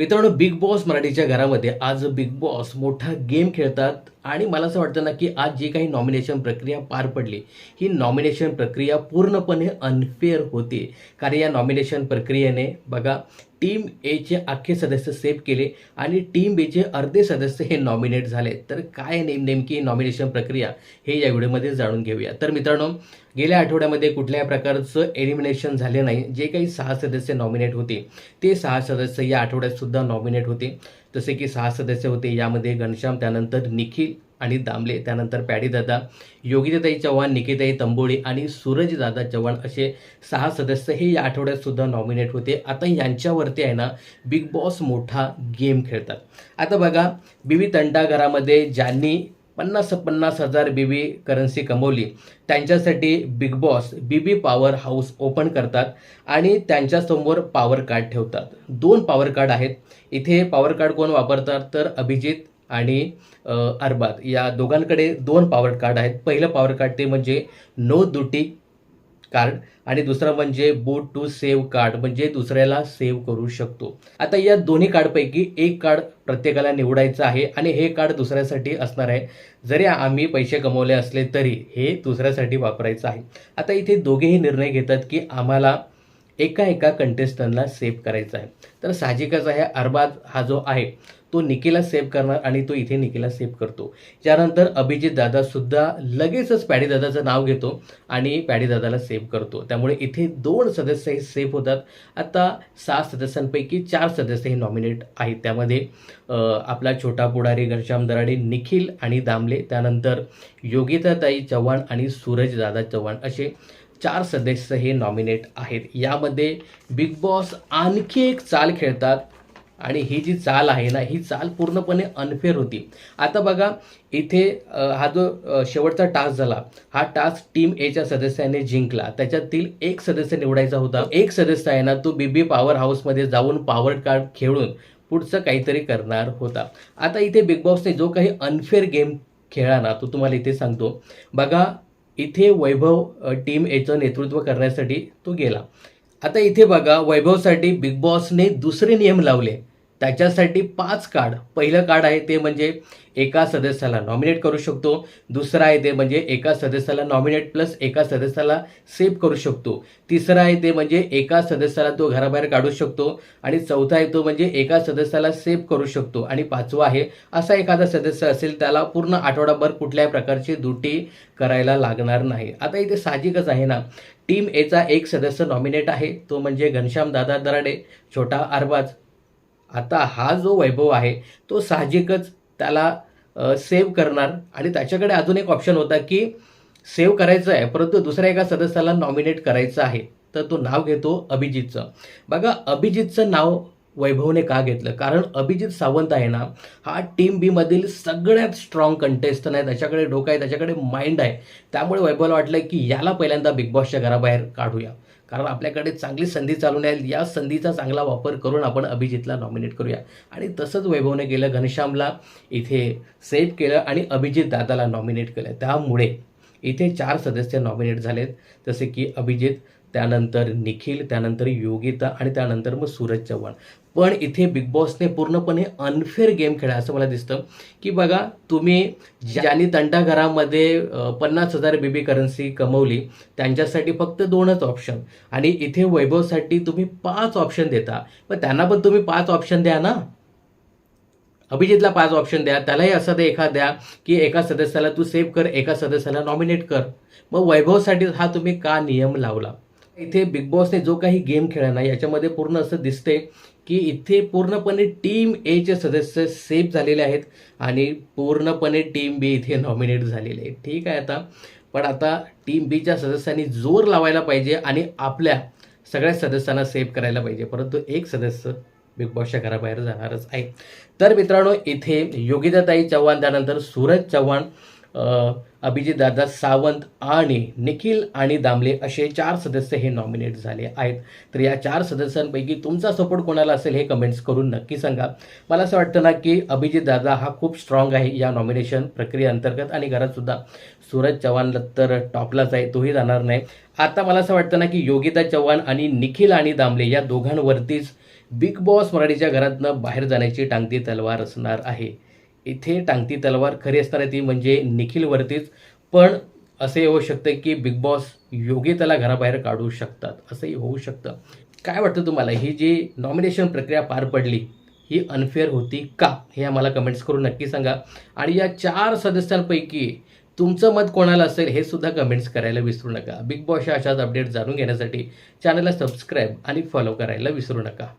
मित्रांनो big boss मराठीच्या घरामध्ये आज बिग बॉस मोठा गेम खेळतात आणि मला असं वाटतं ना की आज जी काही नॉमिनेशन प्रक्रिया पार पडली ही नॉमिनेशन प्रक्रिया पूर्णपणे अनफेअर होती. कारण या नॉमिनेशन प्रक्रियेने बघा टीम एचे अख्खे सदस्य सेव्ह केले आणि टीम बीचे अर्धे सदस्य हे नॉमिनेट झाले. तर काय नेम नेमकी नॉमिनेशन प्रक्रिया हे या व्हिडिओमध्ये जाणून घेऊया. तर मित्रांनो गेल्या आठवड्यामध्ये कुठल्याही प्रकारचं एलिमिनेशन झाले नाही. जे काही सहा सदस्य नॉमिनेट होते ते सहा सदस्य या आठवड्यातसुद्धा नॉमिनेट होते. जसे की सहा सदस्य होते यामध्ये घनश्याम त्यानंतर निखिल आणि दामले त्यानंतर पॅडीदादा योगिताताई चव्हाण निकिताई तंबोळी आणि सूरजदादा चव्हाण असे सहा सदस्य हे या आठवड्यात सुद्धा नॉमिनेट होते. आता यांच्यावरती आहे ना बिग बॉस मोठा गेम खेळतात. आता बघा बीबी तंटाघरामध्ये ज्यांनी पन्नास पन्नास हजार बीबी करन्सी कमवली त्यांच्यासाठी Bigg Boss BB power house open करतात आणि त्यांच्यासमोर पॉवर कार्ड ठेवतात. दोन पॉवर कार्ड आहेत. इथे पॉवर कार्ड कोण वापरतात? तर अभिजित आणि अरबाद. या दोघांकडे दोन पॉवर कार्ड आहेत. पहिलं पॉवर कार्ड ते म्हणजे नो दुटी कार्ड आणि दुसरं म्हणजे बोट टू सेव्ह कार्ड म्हणजे दुसऱ्याला सेव्ह करू शकतो. आता या दोन्ही कार्डपैकी एक कार्ड प्रत्येकाला निवडायचं आहे आणि हे कार्ड दुसऱ्यासाठी असणार आहे. जरी आम्ही पैसे कमवले असले तरी हे दुसऱ्यासाठी वापरायचं आहे. आता इथे दोघेही निर्णय घेतात की आम्हाला एका एका कंटेस्टंटला सेव्ह करायचा आहे. तर साहजिकच आहे अरबाज हा जो आहे तो निकेला सेव्ह करणार आणि तो इथे निकेला सेव्ह करतो. त्यानंतर अभिजित दादा सुद्धा लगेचच पॅडी दादाचं नाव घेतो आणि पॅडी दादाला सेव्ह करतो. त्यामुळे इथे दोन सदस्य हे सेव्ह होतात. आता सहा सदस्यांपैकी चार सदस्य हे नॉमिनेट आहेत. त्यामध्ये आपला छोटा पुढारी घनश्याम दराडे निखिल आणि दामले. त्यानंतर योगिताताई चव्हाण आणि सूरज दादा चव्हाण असे चार सदस्य हे नॉमिनेट आहेत. यामध्ये बिग बॉस आणखी एक चाल खेळतात. आणि ही जी चाल आहे ना ही चाल पूर्णपणे अनफेअर होती. आता बघा इथे हा जो शेवटचा टास्क झाला हा टास्क टीम एच्या सदस्याने जिंकला. त्याच्यातील एक सदस्य निवडायचा होता. एक सदस्य आहे ना तो बीबी पॉवर हाऊसमध्ये जाऊन पॉवर कार्ड खेळून पुढचं काहीतरी करणार होता. आता इथे बिग बॉसने जो काही अनफेअर गेम खेळला ना तो तुम्हाला इथे सांगतो. बघा इथे वैभव टीम एचं नेतृत्व करण्यासाठी तो गेला. आता इथे बघा वैभवसाठी बिग बॉसने दुसरे नियम लावले. त्याच्यासाठी पाच कार्ड पहिलं कार्ड आहे ते म्हणजे एका सदस्याला नॉमिनेट करू शकतो. दुसरं आहे ते म्हणजे एका सदस्याला नॉमिनेट प्लस एका सदस्याला सेव्ह करू शकतो. तिसरं आहे ते म्हणजे एका सदस्याला तो घराबाहेर काढू शकतो. आणि चौथा आहे तो म्हणजे एका सदस्याला सेव्ह करू शकतो. आणि पाचवा आहे असा एखादा सदस्य असेल त्याला पूर्ण आठवडाभर कुठल्याही प्रकारची दुटी करायला लागणार नाही. आता इथे साहजिकच आहे ना. टीम एचा एक सदस्य नॉमिनेट आहे. तो म्हणजे घनश्याम दादा दराडे छोटा अरबाज. आता हा जो वैभव आहे तो साहजिकच त्याला सेव्ह करणार. आणि त्याच्याकडे अजून एक ऑप्शन होता की सेव्ह करायचं आहे परंतु दुसऱ्या एका सदस्याला नॉमिनेट करायचं आहे. तर तो नाव घेतो अभिजितचं. बघा अभिजितचं नाव वैभवने का घेतलं? कारण अभिजित सावंत आहे ना हा टीम बीमधील सगळ्यात स्ट्रॉंग कंटेस्टंट आहे. त्याच्याकडे डोकं आहे त्याच्याकडे माइंड आहे. त्यामुळे वैभवला वाटलं की याला पहिल्यांदा बिग बॉसच्या घराबाहेर काढूया. कारण आपल्याकडे चांगली संधी चालून आहे. या संधीचा चांगला वापर करून आपण अभिजितला नॉमिनेट करूया. आणि तसंच वैभवने केलं घनश्यामला इथे सेव्ह केलं आणि अभिजित दादाला नॉमिनेट केलं. त्यामुळे इथे चार सदस्य नॉमिनेट झालेत. जसे की अभिजित त्यानंतर निखिल त्यानंतर योगिता आणि त्यानंतर मग सूरज चव्हाण. पण इथे बिग बॉसने पूर्णपणे अनफेअर गेम खेळा असं मला दिसतं. की बघा तुम्ही ज्यांनी तंटाघरामध्ये पन्नास हजार बेबी करन्सी कमवली त्यांच्यासाठी फक्त दोनच ऑप्शन आणि इथे वैभवसाठी तुम्ही पाच ऑप्शन देता. पण त्यांना पण तुम्ही पाच ऑप्शन द्या ना. अभिजितला पाच ऑप्शन द्या. त्यालाही असं दे एखाद द्या की एका सदस्याला तू सेव्ह कर एका सदस्याला नॉमिनेट कर. मग वैभवसाठी हा तुम्ही का नियम लावला? इथे बिग बॉसने जो काही गेम खेळला ना याच्यामध्ये पूर्ण असं दिसतंय की इथे पूर्णपणे टीम एचे सदस्य सेफ झालेले आहेत आणि पूर्णपणे टीम बी इथे नॉमिनेट झालेले आहे ठीक आहे आता. पण आता टीम बीच्या सदस्यांनी जोर लावायला पाहिजे आणि आपल्या सगळ्या सदस्यांना सेव्ह करायला पाहिजे. परंतु एक सदस्य बिग बॉसच्या घराबाहेर जाणारच आहे. तर मित्रांनो इथे योगिताताई चव्हाण त्यानंतर सूरज चव्हाण अभिजित दादा सावंत आणि निखिल आणि दामले असे चार सदस्य हे नॉमिनेट झाले आहेत. तर या चार सदस्यांपैकी तुमचा सपोर्ट कोणाला असेल हे कमेंट्स करून नक्की सांगा. मला असं वाटतं ना की अभिजित दादा हा खूप स्ट्रॉंग आहे या नॉमिनेशन प्रक्रियेअंतर्गत आणि घरातसुद्धा सूरज चव्हाण तर टॉपलाच आहे तोही जाणार नाही. आता मला असं वाटतं ना की योगिता चव्हाण आणि निखिल आणि दामले या दोघांवरतीच बिग बॉस मराठीच्या घरातनं बाहेर जाण्याची टांगती तलवार असणार आहे. इथे टांगती तलवार खरी असणार आहे ती म्हणजे निखिलवरतीच पण असे होऊ शकतं की बिग बॉस योग्य त्याला घराबाहेर काढू शकतात. असंही होऊ शकतं. काय वाटतं तुम्हाला? ही जी नॉमिनेशन प्रक्रिया पार पडली ही अनफेअर होती का? हे आम्हाला कमेंट्स करून नक्की सांगा. आणि या चार सदस्यांपैकी तुमचं मत कोणाला असेल हे सुद्धा कमेंट्स करायला विसरू नका. बिग बॉसच्या अशाच अपडेट जाणून घेण्यासाठी चॅनलला सबस्क्राईब आणि फॉलो करायला विसरू नका.